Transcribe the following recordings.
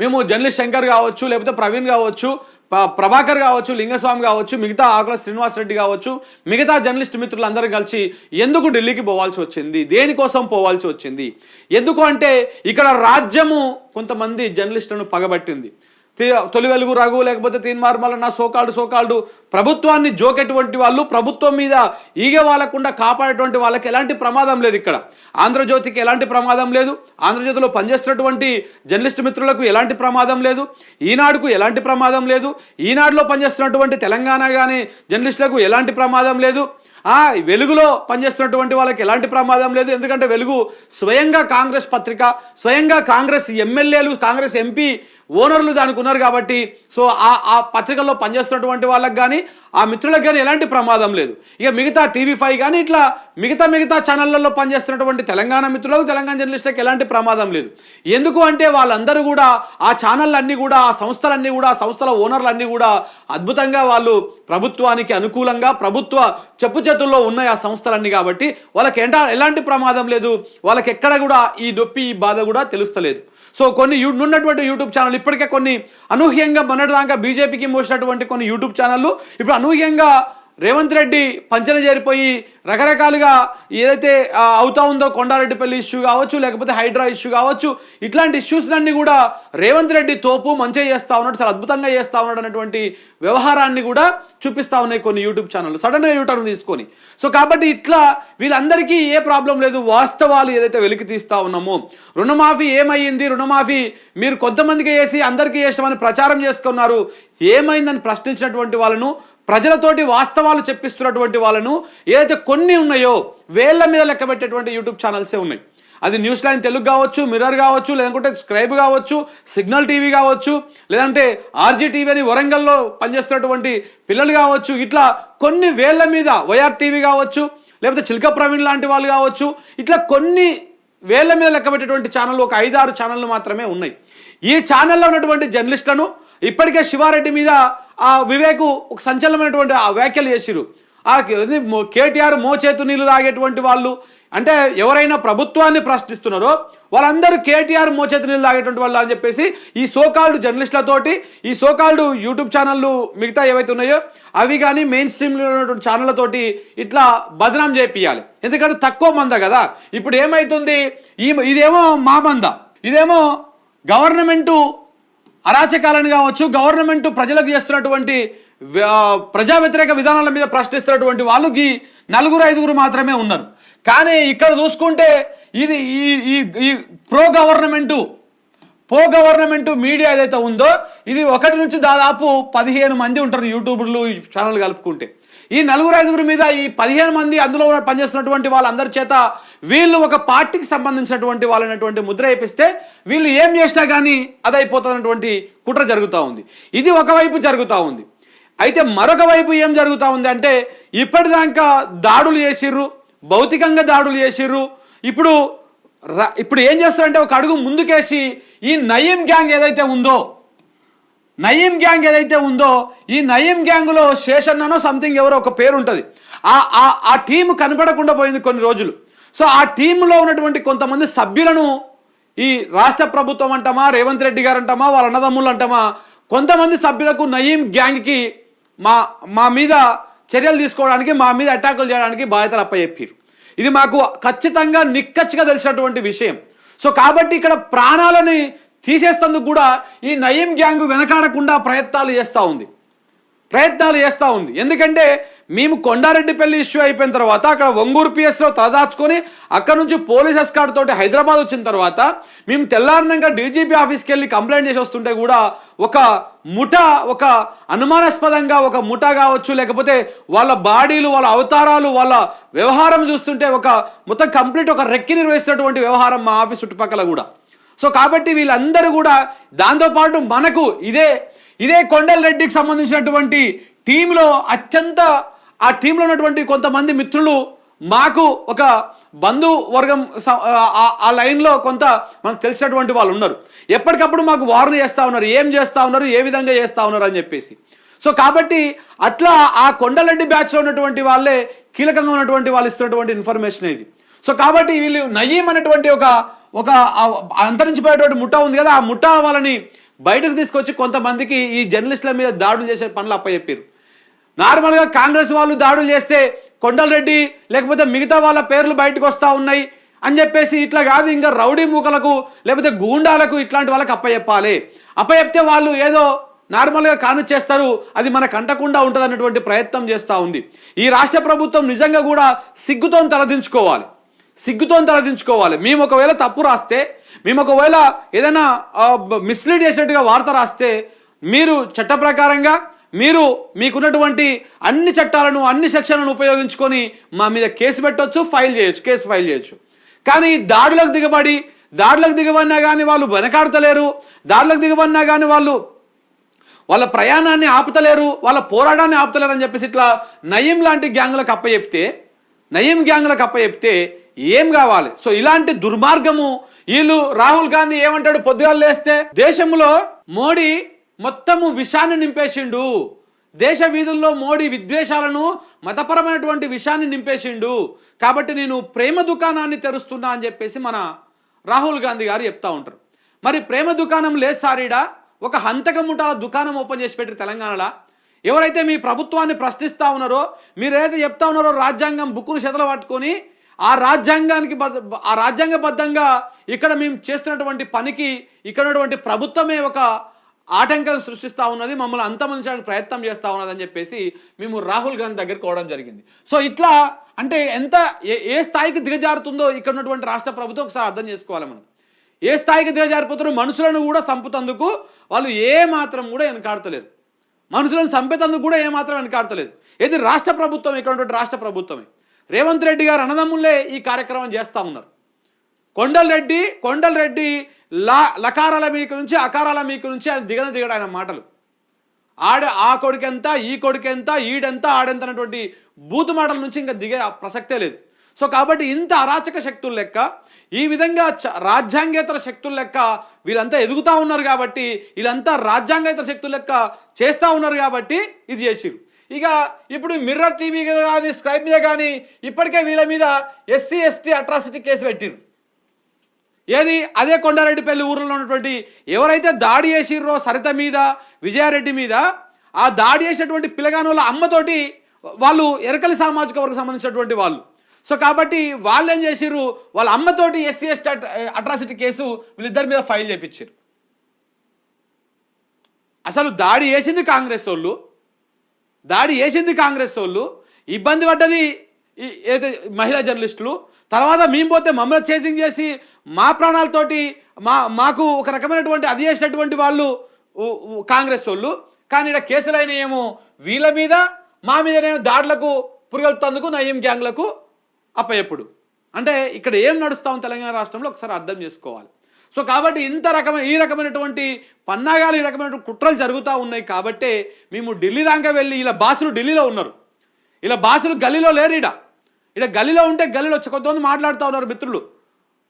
మేము జర్నలిస్ట్ శంకర్ కావచ్చు లేకపోతే ప్రవీణ్ కావచ్చు ప్రభాకర్ కావచ్చు లింగస్వామి కావచ్చు మిగతా ఆకుల శ్రీనివాస్ రెడ్డి కావచ్చు మిగతా జర్నలిస్ట్ మిత్రులందరూ కలిసి ఎందుకు ఢిల్లీకి పోవాల్సి వచ్చింది? దేనికోసం పోవాల్సి వచ్చింది? ఎందుకు అంటే ఇక్కడ రాజ్యము కొంతమంది జర్నలిస్టులను పగబట్టింది. తొలి వెలుగు రఘు లేకపోతే తీన్మార్మల నా సోకాల్డ్ సోకాల్డ్ ప్రభుత్వాన్ని జోకేటువంటి వాళ్ళు ప్రభుత్వం మీద ఈగ వాళ్ళకుండా కాపాడేటువంటి వాళ్ళకి ఎలాంటి ప్రమాదం లేదు ఇక్కడ. ఆంధ్రజ్యోతికి ఎలాంటి ప్రమాదం లేదు. ఆంధ్రజ్యోతిలో పనిచేస్తున్నటువంటి జర్నలిస్ట్ మిత్రులకు ఎలాంటి ప్రమాదం లేదు. ఈనాడుకు ఎలాంటి ప్రమాదం లేదు. ఈనాడులో పనిచేస్తున్నటువంటి తెలంగాణ కానీ జర్నలిస్టులకు ఎలాంటి ప్రమాదం లేదు. వెలుగులో పనిచేస్తున్నటువంటి వాళ్ళకి ఎలాంటి ప్రమాదం లేదు. ఎందుకంటే వెలుగు స్వయంగా కాంగ్రెస్ పత్రిక స్వయంగా కాంగ్రెస్ ఎమ్మెల్యేలు కాంగ్రెస్ ఎంపీ ఓనర్లు దానికి ఉన్నారు కాబట్టి సో ఆ ఆ పత్రికల్లో పనిచేస్తున్నటువంటి వాళ్ళకి కానీ ఆ మిత్రులకు కానీ ఎలాంటి ప్రమాదం లేదు. ఇక మిగతా టీవీ ఫైవ్ కానీ ఇట్లా మిగతా మిగతా ఛానళ్ళలో పనిచేస్తున్నటువంటి తెలంగాణ మిత్రులకు తెలంగాణ జర్నలిస్టులకు ఎలాంటి ప్రమాదం లేదు. ఎందుకు అంటే వాళ్ళందరూ కూడా ఆ ఛానళ్ళన్నీ కూడా ఆ సంస్థలన్నీ కూడా సంస్థల ఓనర్లన్నీ కూడా అద్భుతంగా వాళ్ళు ప్రభుత్వానికి అనుకూలంగా ప్రభుత్వ చెప్పు చేతుల్లో ఉన్నాయి ఆ సంస్థలన్నీ కాబట్టి వాళ్ళకి ఎలాంటి ప్రమాదం లేదు. వాళ్ళకి ఎక్కడ కూడా ఈ నొప్పి ఈ బాధ కూడా తెలుస్తలేదు. సో కొన్ని ఉన్నటువంటి యూట్యూబ్ ఛానల్ ఇప్పటికే కొన్ని అనూహ్యంగా మొన్నటిదాకా బీజేపీకి మోసినటువంటి కొన్ని యూట్యూబ్ ఛానళ్ళు ఇప్పుడు అనూహ్యంగా రేవంత్ రెడ్డి పంచన చేరిపోయి రకరకాలుగా ఏదైతే అవుతా ఉందో కొండారెడ్డిపల్లి ఇష్యూ కావచ్చు లేకపోతే హైడ్రా ఇష్యూ కావచ్చు ఇట్లాంటి ఇష్యూస్లన్నీ కూడా రేవంత్ రెడ్డి తోపు మంచిగా చేస్తా ఉన్నాడు చాలా అద్భుతంగా చేస్తూ ఉన్నాడు అనేటువంటి వ్యవహారాన్ని కూడా చూపిస్తా ఉన్నాయి కొన్ని యూట్యూబ్ ఛానల్ సడన్గా యూటర్న్ తీసుకొని. సో కాబట్టి ఇట్లా వీళ్ళందరికీ ఏ ప్రాబ్లం లేదు వాస్తవాలు ఏదైతే వెలికి తీస్తా ఉన్నామో. రుణమాఫీ ఏమైంది రుణమాఫీ మీరు కొంతమందికి వేసి అందరికీ చేసామని ప్రచారం చేసుకున్నారు ఏమైందని ప్రశ్నించినటువంటి వాళ్ళను ప్రజలతోటి వాస్తవాలు చెప్పిస్తున్నటువంటి వాళ్ళను ఏదైతే కొన్ని ఉన్నాయో వేళ్ళ మీద లెక్క పెట్టేటువంటి యూట్యూబ్ ఛానల్సే ఉన్నాయి. అది న్యూస్ లైన్ తెలుగు కావచ్చు మిర్రర్ కావచ్చు లేదంటే స్క్రైబ్ కావచ్చు సిగ్నల్ టీవీ కావచ్చు లేదంటే ఆర్జీ టీవీ అని వరంగల్లో పనిచేస్తున్నటువంటి పిల్లలు కావచ్చు ఇట్లా కొన్ని వేళ్ళ మీద వైఆర్ టీవీ కావచ్చు లేకపోతే చిల్క ప్రవీణ్ లాంటి వాళ్ళు కావచ్చు ఇట్లా కొన్ని వేళ్ళ మీద లెక్క పెట్టేటువంటి ఛానళ్ళు ఒక ఐదారు ఛానళ్ళు మాత్రమే ఉన్నాయి. ఈ ఛానల్లో ఉన్నటువంటి జర్నలిస్టులను ఇప్పటికే శివారెడ్డి మీద ఆ వివేకు ఒక సంచలనమైనటువంటి ఆ వ్యాఖ్యలు చేసిరు ఆ కేటీఆర్ మోచేతు నీళ్ళు తాగేటువంటి వాళ్ళు అంటే ఎవరైనా ప్రభుత్వాన్ని ప్రశ్నిస్తున్నారో వాళ్ళందరూ కేటీఆర్ మోచేతు నీళ్ళు తాగేటువంటి వాళ్ళు అని చెప్పేసి ఈ సోకాల్డ్ జర్నలిస్టులతోటి ఈ సోకాల్డ్ యూట్యూబ్ ఛానళ్ళు మిగతా ఏవైతే ఉన్నాయో అవి కానీ మెయిన్ స్ట్రీమ్లో ఉన్నటువంటి ఛానళ్ళతోటి ఇట్లా బదనాం చేపియాలి ఎందుకంటే తక్కువ మంద కదా. ఇప్పుడు ఏమైతుంది? ఈ ఇదేమో మా మంద. ఇదేమో గవర్నమెంటు అరాచకాలను కావచ్చు గవర్నమెంట్ ప్రజలకు చేస్తున్నటువంటి ప్రజా వ్యతిరేక విధానాల మీద ప్రశ్నిస్తున్నటువంటి వాళ్ళకి నలుగురు ఐదుగురు మాత్రమే ఉన్నారు. కానీ ఇక్కడ చూసుకుంటే ఇది ఈ ఈ ఈ ప్రో గవర్నమెంటు పో గవర్నమెంట్ మీడియా ఏదైతే ఉందో ఇది ఒకటి నుంచి దాదాపు పదిహేను మంది ఉంటారు యూట్యూబర్లు ఈ ఛానల్ కలుపుకుంటే. ఈ నలుగురు ఐదుగురు మీద ఈ పదిహేను మంది అందులో ఉన్న పనిచేస్తున్నటువంటి వాళ్ళందరి చేత వీళ్ళు ఒక పార్టీకి సంబంధించినటువంటి వాళ్ళనటువంటి ముద్ర వేపిస్తే వీళ్ళు ఏం చేసినా కానీ అది కుట్ర జరుగుతూ ఉంది. ఇది ఒకవైపు జరుగుతూ ఉంది. అయితే మరొక వైపు ఏం జరుగుతూ ఉంది అంటే ఇప్పటిదాకా దాడులు చేసిర్రు భౌతికంగా దాడులు చేసిర్రు. ఇప్పుడు ఇప్పుడు ఏం చేస్తారంటే ఒక అడుగు ముందుకేసి ఈ నయీం గ్యాంగ్ ఏదైతే ఉందో నయీం గ్యాంగ్ ఏదైతే ఉందో ఈ నయీం గ్యాంగ్లో శేషన్ననో సంథింగ్ ఎవరో ఒక పేరు ఉంటుంది ఆ ఆ ఆ టీం కనపడకుండా పోయింది కొన్ని రోజులు. సో ఆ టీంలో ఉన్నటువంటి కొంతమంది సభ్యులను ఈ రాష్ట్ర ప్రభుత్వం అంటామా రేవంత్ రెడ్డి గారు అంటామా వాళ్ళ అన్నదమ్ములు అంటామా కొంతమంది సభ్యులకు నయీం గ్యాంగ్కి మా మా మీద చర్యలు తీసుకోవడానికి మా మీద అటాకులు చేయడానికి బాధ్యతలు అప్పచెప్పారు ఇది మాకు ఖచ్చితంగా నిక్కచ్చిగా తెలిసినటువంటి విషయం. సో కాబట్టి ఇక్కడ ప్రాణాలని తీసేస్తందుకు కూడా ఈ నయీం గ్యాంగ్ వెనకాడకుండా ప్రయత్నాలు చేస్తూ ఉంది. ప్రయత్నాలు చేస్తూ ఉంది. ఎందుకంటే మేము కొండారెడ్డిపల్లి ఇష్యూ అయిపోయిన తర్వాత అక్కడ ఒంగూరు పిఎస్లో తలదాచుకొని అక్కడ నుంచి పోలీస్ ఎస్కార్ట్ తోటి హైదరాబాద్ వచ్చిన తర్వాత మేము తెల్లారినాక డీజీపీ ఆఫీస్కి వెళ్ళి కంప్లైంట్ చేసి వస్తుంటే కూడా ఒక ముఠ ఒక అనుమానాస్పదంగా ఒక ముఠ కావచ్చు లేకపోతే వాళ్ళ బాడీలు వాళ్ళ అవతారాలు వాళ్ళ వ్యవహారం చూస్తుంటే ఒక మొత్తం కంప్లీట్ ఒక రెక్కి నిర్వహిస్తున్నటువంటి వ్యవహారం మా ఆఫీస్ చుట్టుపక్కల కూడా. సో కాబట్టి వీళ్ళందరూ కూడా దాంతోపాటు మనకు ఇదే ఇదే కొండల్ రెడ్డికి సంబంధించినటువంటి టీంలో అత్యంత ఆ టీంలో ఉన్నటువంటి కొంతమంది మిత్రులు మాకు ఒక బంధు వర్గం స- ఆ- లైన్లో కొంత మనకు తెలిసినటువంటి వాళ్ళు ఉన్నారు. ఎప్పటికప్పుడు మాకు వార్న్ చేస్తూ ఉన్నారు ఏం చేస్తూ ఉన్నారు ఏ విధంగా చేస్తూ ఉన్నారు అని చెప్పేసి. సో కాబట్టి అట్లా ఆ కొండలెడ్డి బ్యాచ్లో ఉన్నటువంటి వాళ్ళే కీలకంగా ఉన్నటువంటి వాళ్ళు ఇస్తున్నటువంటి ఇన్ఫర్మేషన్ ఇది. సో కాబట్టి వీళ్ళు నయీం అనేటువంటి ఒక ఒక అంతరించిపోయేటువంటి ముఠా ఉంది కదా ఆ ముఠా వాళ్ళని బయటకు తీసుకొచ్చి కొంతమందికి ఈ జర్నలిస్టుల మీద దాడులు చేసే పనులు అప్పచెప్పారు నార్మల్గా కాంగ్రెస్ వాళ్ళు దాడులు చేస్తే కొండలరెడ్డి లేకపోతే మిగతా వాళ్ళ పేర్లు బయటకు వస్తూ ఉన్నాయి అని చెప్పేసి ఇట్లా కాదు ఇంకా రౌడీ మూకలకు లేకపోతే గూండాలకు ఇట్లాంటి వాళ్ళకి అప్పచెప్పాలి. అప్పచెప్తే వాళ్ళు ఏదో నార్మల్గా కాను చేస్తారు అది మనకు అంటకుండా ఉంటుంది అన్నటువంటి ప్రయత్నం చేస్తూ ఉంది. ఈ రాష్ట్ర ప్రభుత్వం నిజంగా కూడా సిగ్గుతో తలదించుకోవాలి. సిగ్గుతో తలదించుకోవాలి. మేము ఒకవేళ తప్పు రాస్తే మేము ఒకవేళ ఏదైనా మిస్లీడ్ చేసినట్టుగా వార్త రాస్తే మీరు చట్ట ప్రకారంగా మీరు మీకున్నటువంటి అన్ని చట్టాలను అన్ని సెక్షన్లను ఉపయోగించుకొని మా మీద కేసు పెట్టొచ్చు ఫైల్ చేయొచ్చు కేసు ఫైల్ చేయొచ్చు. కానీ దాడులకు దిగబడి దాడులకు దిగబడినా కానీ వాళ్ళు వెనకాడతలేరు దాడులకు దిగబడినా కానీ వాళ్ళు వాళ్ళ ప్రయాణాన్ని ఆపుతలేరు వాళ్ళ పోరాటాన్ని ఆపుతలేరు అని చెప్పేసి ఇట్లా నయీం లాంటి గ్యాంగులకు అప్పచెప్తే నయీం గ్యాంగులకు అప్పచెప్తే ఏం కావాలి? సో ఇలాంటి దుర్మార్గము వీళ్ళు రాహుల్ గాంధీ ఏమంటాడు? పొద్దుగాలు లేస్తే దేశంలో మోడీ మొత్తము విషాన్ని నింపేసిండు. దేశ వీధుల్లో మోడీ విద్వేషాలను మతపరమైనటువంటి విషయాన్ని నింపేసిండు. కాబట్టి నేను ప్రేమ దుకాణాన్ని తెరుస్తున్నా అని చెప్పేసి మన రాహుల్ గాంధీ గారు చెప్తా ఉంటారు. మరి ప్రేమ దుకాణం లేదు సారీడా? ఒక హంతక ముఠాల దుకాణం ఓపెన్ చేసి పెట్టారు తెలంగాణలో. ఎవరైతే మీ ప్రభుత్వాన్ని ప్రశ్నిస్తూ ఉన్నారో మీరు ఏదైతే చెప్తా ఉన్నారో రాజ్యాంగం బుక్కును చేతలు పట్టుకొని ఆ రాజ్యాంగానికి ఆ రాజ్యాంగబద్ధంగా ఇక్కడ మేము చేస్తున్నటువంటి పనికి ఇక్కడ ఉన్నటువంటి ప్రభుత్వమే ఒక ఆటంకం సృష్టిస్తూ ఉన్నది మమ్మల్ని అంతమందించడానికి ప్రయత్నం చేస్తూ ఉన్నది అని చెప్పేసి మేము రాహుల్ గాంధీ దగ్గరికి పోవడం జరిగింది. సో ఇట్లా అంటే ఎంత ఏ ఏ స్థాయికి దిగజారుతుందో ఇక్కడ ఉన్నటువంటి రాష్ట్ర ప్రభుత్వం ఒకసారి అర్థం చేసుకోవాలి మనం. ఏ స్థాయికి దిగజారిపోతున్నారు మనుషులను కూడా చంపుతందుకు వాళ్ళు ఏ మాత్రం కూడా వెనకాడతలేదు. మనుషులను చంపేతందుకు కూడా ఏమాత్రం వెనకాడతలేదు. ఇది రాష్ట్ర ప్రభుత్వం ఇక్కడ ఉన్నటువంటి రాష్ట్ర ప్రభుత్వమే. రేవంత్ రెడ్డి గారు అన్నదమ్ములే ఈ కార్యక్రమం చేస్తూ ఉన్నారు. కొండల్ రెడ్డి కొండల్ రెడ్డి లా లకారాల మీకు నుంచి అకారాల మీకు నుంచి ఆయన దిగన దిగడు ఆయన మాటలు. ఆడ ఆ కొడుకెంత ఈ కొడుకెంత ఈడెంత ఆడెంత అన్నటువంటి బూతు మాటల నుంచి ఇంకా దిగే ప్రసక్తే లేదు. సో కాబట్టి ఇంత అరాచక శక్తుల లెక్క ఈ విధంగా చ- రాజ్యాంగేతర శక్తుల లెక్క వీళ్ళంతా ఎదుగుతా ఉన్నారు కాబట్టి వీళ్ళంతా రాజ్యాంగేతర శక్తుల లెక్క చేస్తూ ఉన్నారు కాబట్టి ఇది చేసిరు ఇక ఇప్పుడు మిర్రర్ టీవీ కానీ స్క్రైబ్ మీద కానీ ఇప్పటికే వీళ్ళ మీద ఎస్సీ ఎస్టీ అట్రాసిటీ కేసు పెట్టిరు ఏది? అదే కొండారెడ్డిపల్లి ఊర్లో ఉన్నటువంటి ఎవరైతే దాడి చేసిర్రో సరిత మీద విజయారెడ్డి మీద ఆ దాడి చేసినటువంటి పిల్లగానుల అమ్మతోటి వాళ్ళు ఎరకలి సామాజిక వర్గం సంబంధించినటువంటి వాళ్ళు. సో కాబట్టి వాళ్ళు ఏం చేసిర్రు? వాళ్ళ అమ్మతోటి SC ST atrocity eh, case వీళ్ళిద్దరి మీద ఫైల్ చేయించారు అసలు దాడి చేసింది కాంగ్రెస్ వాళ్ళు. దాడి చేసింది కాంగ్రెస్ వాళ్ళు ఇబ్బంది పడ్డది ఏదైతే మహిళా జర్నలిస్టులు తర్వాత మేము పోతే మమ్మల్ని చేసింగ్ చేసి మా ప్రాణాలతోటి మా మాకు ఒక రకమైనటువంటి అది చేసినటువంటి వాళ్ళు కాంగ్రెస్ వాళ్ళు. కానీ ఇక్కడ కేసులైన ఏమో వీళ్ళ మీద మా మీదనేమో దాడులకు పురుగలుతందుకు నయం గ్యాంగ్లకు అప్పయప్పుడు అంటే ఇక్కడ ఏం నడుస్తా తెలంగాణ రాష్ట్రంలో ఒకసారి అర్థం చేసుకోవాలి. సో కాబట్టి ఇంత రకమైన ఈ రకమైనటువంటి పన్నాగాలు ఈ రకమైనటువంటి కుట్రలు జరుగుతూ ఉన్నాయి కాబట్టే మేము ఢిల్లీ దాకా వెళ్ళి ఇలా బాసులు ఢిల్లీలో ఉన్నారు. ఇలా బాసులు గల్లీలో లేరు ఇడ ఇడ గల్లీలో ఉంటే గల్లీలో వచ్చి కొంతమంది మాట్లాడుతూ ఉన్నారు మిత్రులు.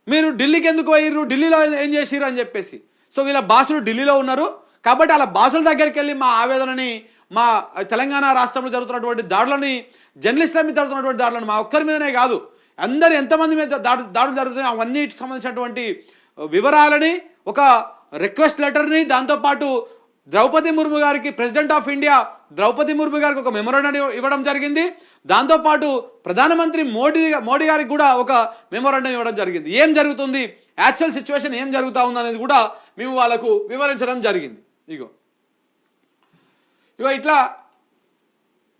మీరు ఢిల్లీకి ఎందుకు పోయిర్రు? ఢిల్లీలో ఏం చేసిర్రు అని చెప్పేసి. సో వీళ్ళ బాసులు ఢిల్లీలో ఉన్నారు. కాబట్టి అలా బాసుల దగ్గరికి వెళ్ళి మా ఆవేదనని మా తెలంగాణ రాష్ట్రంలో జరుగుతున్నటువంటి దాడులని జర్నలిస్టుల మీద జరుగుతున్నటువంటి దాడులను మా ఒక్కరి మీదనే కాదు. అందరు ఎంతమంది మీద దాడు దాడులు జరుగుతున్నాయి అవన్నీ సంబంధించినటువంటి వివరాలని ఒక రిక్వెస్ట్ లెటర్ని దాంతోపాటు ద్రౌపది ముర్ము గారికి president of India Draupadi Murmu గారికి ఒక మెమోరాండం ఇవ్వడం జరిగింది. దాంతోపాటు ప్రధానమంత్రి మోడీ మోడీ గారికి కూడా ఒక మెమోరాండం ఇవ్వడం జరిగింది. ఏం జరుగుతుంది? యాక్చువల్ సిచ్యువేషన్ ఏం జరుగుతూ ఉందనేది కూడా మేము వాళ్ళకు వివరించడం జరిగింది. ఇగో. ఇగో ఇట్లా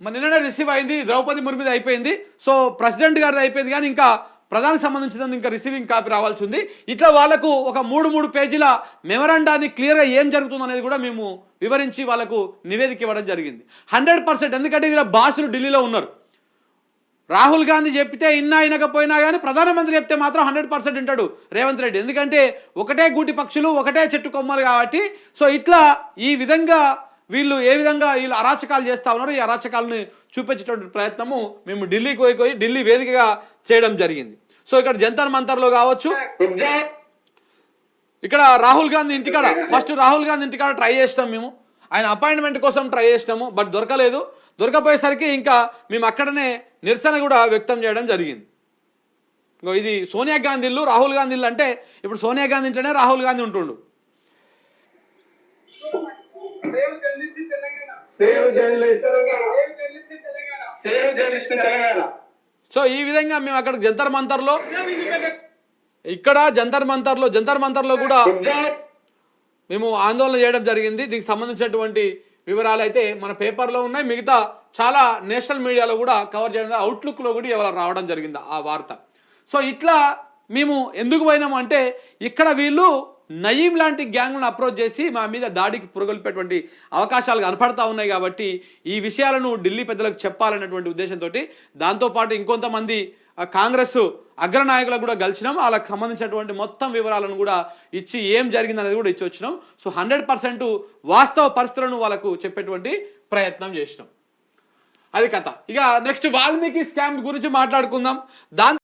మన నిన్ననే రిసీవ్ అయింది ద్రౌపది ముర్మిది అయిపోయింది. సో ప్రెసిడెంట్ గారిది అయిపోయింది కానీ ఇంకా ప్రధానికి సంబంధించిన ఇంకా రిసీవింగ్ కాపీ రావాల్సి ఉంది. ఇట్లా వాళ్ళకు ఒక మూడు మూడు పేజీల మెమరాండాన్ని క్లియర్గా ఏం జరుగుతుంది అనేది కూడా మేము వివరించి వాళ్ళకు నివేదిక ఇవ్వడం జరిగింది. హండ్రెడ్ పర్సెంట్ ఎందుకంటే వీళ్ళ బాసులు ఢిల్లీలో ఉన్నారు. రాహుల్ గాంధీ చెప్తే ఇన్నా అయినకపోయినా కానీ ప్రధానమంత్రి చెప్తే మాత్రం హండ్రెడ్ పర్సెంట్ ఉంటాడు రేవంత్ రెడ్డి. ఎందుకంటే ఒకటే గూటి పక్షులు ఒకటే చెట్టు కొమ్మలు కాబట్టి. సో ఇట్లా ఈ విధంగా వీళ్ళు ఏ విధంగా వీళ్ళు అరాచకాలు చేస్తా ఉన్నారు ఈ అరాచకాలను చూపించేటువంటి ప్రయత్నము మేము ఢిల్లీకి పోయి పోయి ఢిల్లీ వేదికగా చేయడం జరిగింది. సో ఇక్కడ జంతర్ మంతర్లో కావచ్చు. ఇక్కడ రాహుల్ గాంధీ ఇంటికాడ ఫస్ట్ రాహుల్ గాంధీ ఇంటికాడ ట్రై చేసినాం మేము. ఆయన అపాయింట్మెంట్ కోసం ట్రై చేసినాము బట్ దొరకలేదు. దొరకపోయేసరికి ఇంకా మేము అక్కడనే నిరసన కూడా వ్యక్తం చేయడం జరిగింది. ఇంకో ఇది సోనియా గాంధీ ఇల్లు రాహుల్ గాంధీలు అంటే ఇప్పుడు సోనియా గాంధీ ఇంటనే Rahul Gandhi ఉంటుండు save journalist Telangana save journalist. Save journalist Telangana save journalist Telangana. So ఈ విధంగా మేము అక్కడ జంతర్ మంతర్లో ఇక్కడ జంతర్ మంతర్లో జంతర్ మంతర్లో కూడా మేము ఆందోళన చేయడం జరిగింది. దీనికి సంబంధించినటువంటి వివరాలు అయితే మన పేపర్లో ఉన్నాయి. మిగతా చాలా నేషనల్ మీడియాలో కూడా కవర్ చేయడం అవుట్లుక్లో కూడా ఇవాళ రావడం జరిగింది ఆ వార్త. సో ఇట్లా మేము ఎందుకు పోయినాము అంటే ఇక్కడ వీళ్ళు నయీం లాంటి గ్యాంగ్ను అప్రోచ్ చేసి మా మీద దాడికి పురగొల్పేటువంటి అవకాశాలు కనపడతా ఉన్నాయి కాబట్టి ఈ విషయాలను ఢిల్లీ పెద్దలకు చెప్పాలన్నటువంటి ఉద్దేశంతో దాంతోపాటు ఇంకొంతమంది కాంగ్రెస్ అగ్రనాయకులకు కూడా కలిసినాం వాళ్ళకి సంబంధించినటువంటి మొత్తం వివరాలను కూడా ఇచ్చి ఏం జరిగింది అనేది కూడా ఇచ్చి వచ్చినాం. సో హండ్రెడ్ పర్సెంట్ వాస్తవ పరిస్థితులను వాళ్ళకు చెప్పేటువంటి ప్రయత్నం చేసినాం. అది కథ. ఇక నెక్స్ట్ వాల్మీకి స్కామ్ గురించి మాట్లాడుకుందాం. దాని